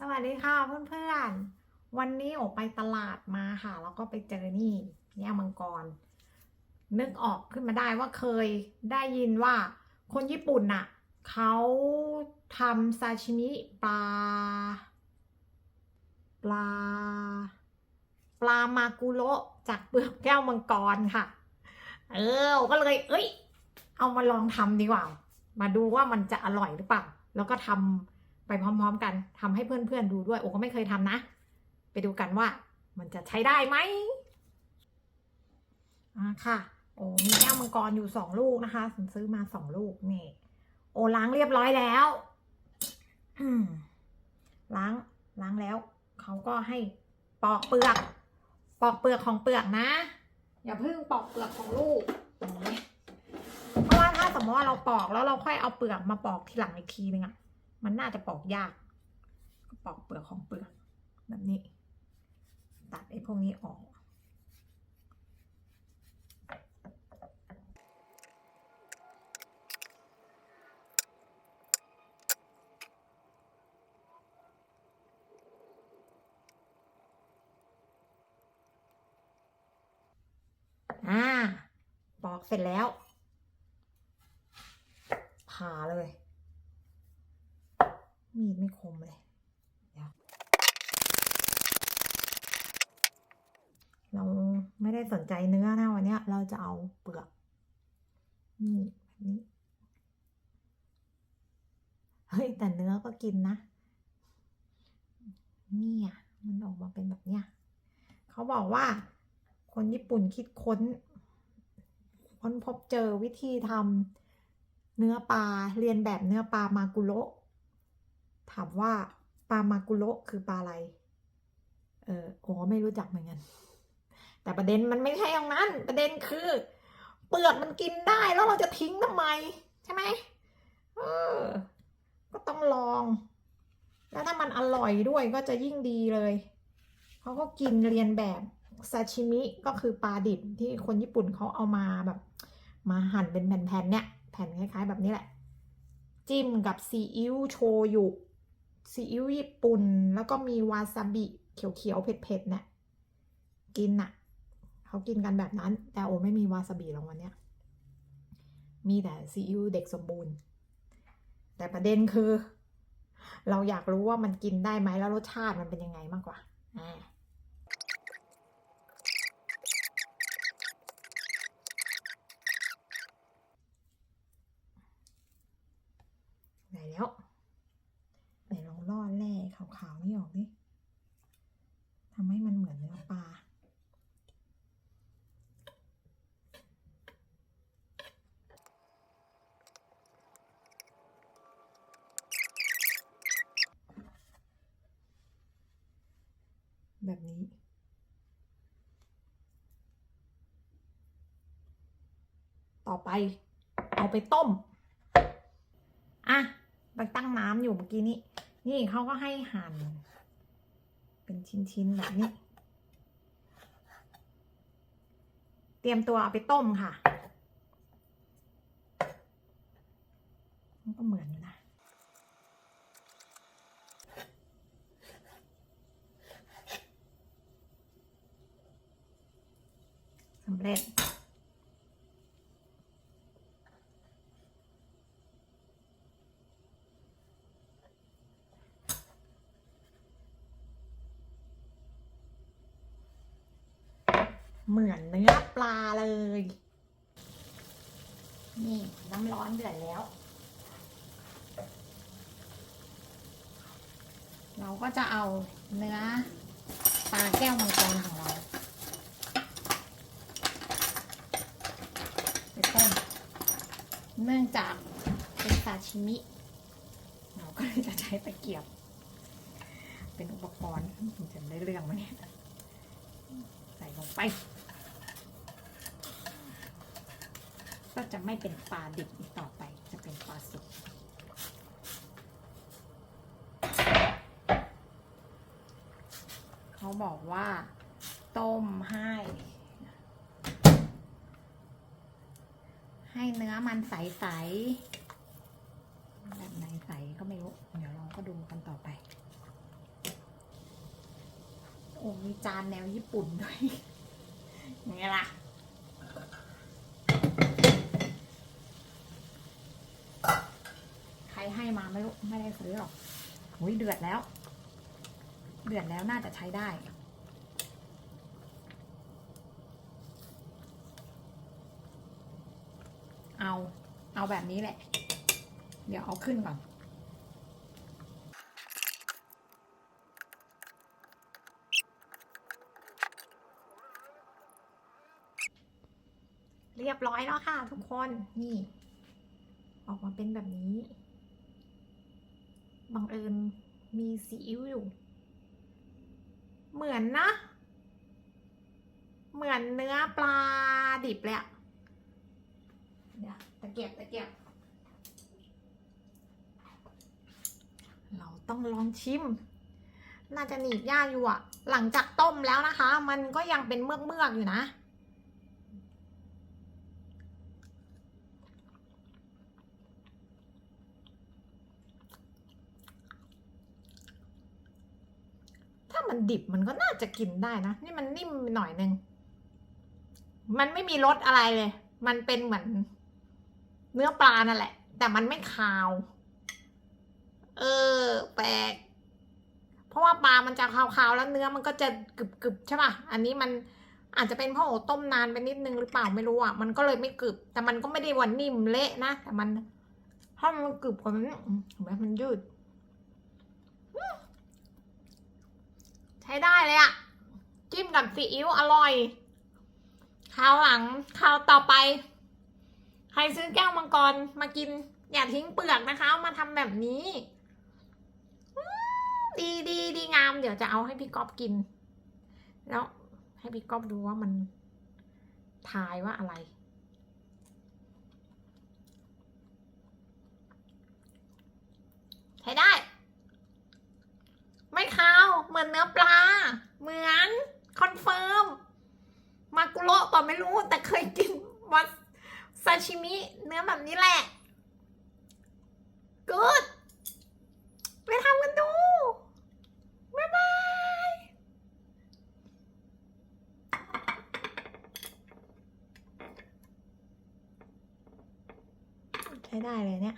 สวัสดีค่ะเพื่อนๆ วันนี้ออกไปตลาดมาค่ะ แล้วก็ไปเจอนี่แง่มังกร นึกออกขึ้นมาได้ว่าเคยได้ยินว่าคนญี่ปุ่นน่ะเขาทำซาชิมิปลา ปลา ปลามากุโระจากเปลือกแก้วมังกรค่ะ เออ ก็เลย เอ้ย เอามาลองทำดีกว่า มาดูว่ามันจะอร่อยหรือเปล่า แล้วก็ทำ ไปพร้อม ๆ กันทำให้เพื่อนๆดูด้วย โอ้ก็ไม่เคยทำนะ ไปดูกันว่ามันจะใช้ได้ไหมอ่าค่ะ โอ้มีแก้วมังกรอยู่สองลูกนะคะผมซื้อมาสองลูกนี่โอ้ล้างเรียบร้อยแล้วล้างล้างแล้วเขาก็ให้ปอกเปลือก ปอกเปลือกของเปลือกนะ อย่าเพิ่งปอกเปลือกของลูกเพราะว่าถ้าสมมติว่าเราปอกแล้วเราค่อยเอาเปลือกมาปอกทีหลังอีกทีนึงอะ มันน่าจะปอกยาก ก็ปอกเปลือกของเปลือกแบบนี้ ตัดไอ้พวกนี้ออกอ่าปอกเสร็จแล้วผ่าเลย มีดไม่คมเลยเราไม่ได้สนใจเนื้อนะวันนี้เราจะเอาเปลือก นี่แบบนี้ เฮ้ย แต่เนื้อก็กินนะนี่อะมันออกมาเป็นแบบเนี้ยเขาบอกว่า คนญี่ปุ่นคิดค้น ค้นพบเจอวิธีทำเนื้อปลาเรียนแบบเนื้อปลามากุโระ ถามว่าปลามากุโระคือปลาอะไร เออโอ้ไม่รู้จักเหมือนกัน แต่ประเด็นมันไม่ใช่ตรงนั้น ประเด็นคือ เปลือกมันกินได้แล้วเราจะทิ้งทำไม ใช่ไหมเออ ก็ต้องลอง แล้วถ้ามันอร่อยด้วยก็จะยิ่งดีเลยเขาก็กินเรียนแบบซาชิมิก็คือปลาดิบที่คนญี่ปุ่นเขาเอามาแบบ มาหั่นเป็นแผ่นๆเนี่ย แผ่นคล้ายๆ แบบนี้แหละ จิ้มกับซีอิ๊วโชยุ ซีอิ๊วญี่ปุ่น แล้วก็มีวาซาบิเขียวๆ เผ็ดๆเนี่ยกินน่ะเขากินกันแบบนั้น แต่โอไม่มีวาซาบิหรอกวันเนี้ยมีแต่ซีอิ๊วเด็กสมบูรณ์ แต่ประเด็นคือ เราอยากรู้ว่ามันกินได้ไหมแล้วรสชาติมันเป็นยังไงมากกว่าอ่าไหนแล้วไหนลองล่อแร่ ขาวๆนี่ออกดิทำให้มันเหมือนเนื้อปลา แบบนี้ต่อไป เอาไปต้ม อะ ไปตั้งน้ำอยู่เมื่อกี้นี้ นี่เขาก็ให้หั่น เป็นชิ้นๆแบบนี้ เตรียมตัวเอาไปต้มค่ะ มันก็เหมือนอยู่นะสำเร็จ เหมือนเนื้อปลาเลย นี่น้ำร้อนเดือดแล้ว เราก็จะเอาเนื้อปลาแก้วมังกรของเราไปต้มเนื่องจากเป็นซาชิมิ เราก็เลยจะใช้ตะเกียบ เป็นอุปกรณ์ผมจะได้เรื่องไหมเนี่ยใส่ลงไป ก็จะไม่เป็นปลาดิบอีกต่อไป จะเป็นปลาสุก เขาบอกว่า ต้มให้ ให้เนื้อมันใสๆแบบไหนใสก็ไม่รู้ เดี๋ยวเราก็ดูกันต่อไป โอ้มีจานแนวญี่ปุ่นด้วยอย่างเงี้ยล่ะ ใครให้มา ไม่รู้ไม่ได้ซื้อหรอกหุยเดือดแล้ว เดือดแล้วน่าจะใช้ได้ เอา เอาแบบนี้แหละ เดี๋ยวเอาขึ้นก่อนเรียบร้อยแล้วค่ะทุกคน นี่ ออกมาเป็นแบบนี้ บังเอิญมีซีอิ๊วอยู่ เหมือนนะ เหมือนเนื้อปลาดิบเลยอะเดี๋ยวตะเกียบตะเกียบ เราต้องลองชิม น่าจะหนีบยากอยู่อะหลังจากต้มแล้วนะคะ มันก็ยังเป็นเมือกเมือกๆอยู่นะ มันดิบมันก็น่าจะกินได้นะ นี่มันนิ่มหน่อยนึง มันไม่มีรสอะไรเลย มันเป็นเหมือน เนื้อปลานั่นแหละ แต่มันไม่คาว เออ แปลก เพราะว่าปลามันจะคาวๆแล้วเนื้อมันก็จะกรึบๆใช่ป่ะ อันนี้มันอาจจะเป็นเพราะโอต้มนานไปนิดนึงหรือเปล่าไม่รู้อะ มันก็เลยไม่กรึบ แต่มันก็ไม่ได้ว่านิ่มเละนะ แต่มันถ้ามันกรึบกว่านั้นอืมเห็นไหมมันยืด ใช้ได้เลยอะจิ้มกับซีอิ๊วอร่อยคราวหลังคราวต่อไป ใครซื้อแก้วมังกรมากิน อย่าทิ้งเปลือกนะคะมาทำแบบนี้ ดีดีดีงาม เดี๋ยวจะเอาให้พี่ก๊อฟกิน แล้วให้พี่ก๊อฟดูว่ามันทายว่าอะไร ใช้ได้ ไม่คาว เหมือนเนื้อปลา เหมือนคอนเฟิร์ม มากุโระป่ะไม่รู้แต่เคยกินวัดซาชิมิ เนื้อแบบนี้แหละกูดไปทำกันดู บ๊ายบายใช้ได้เลยเนี่ย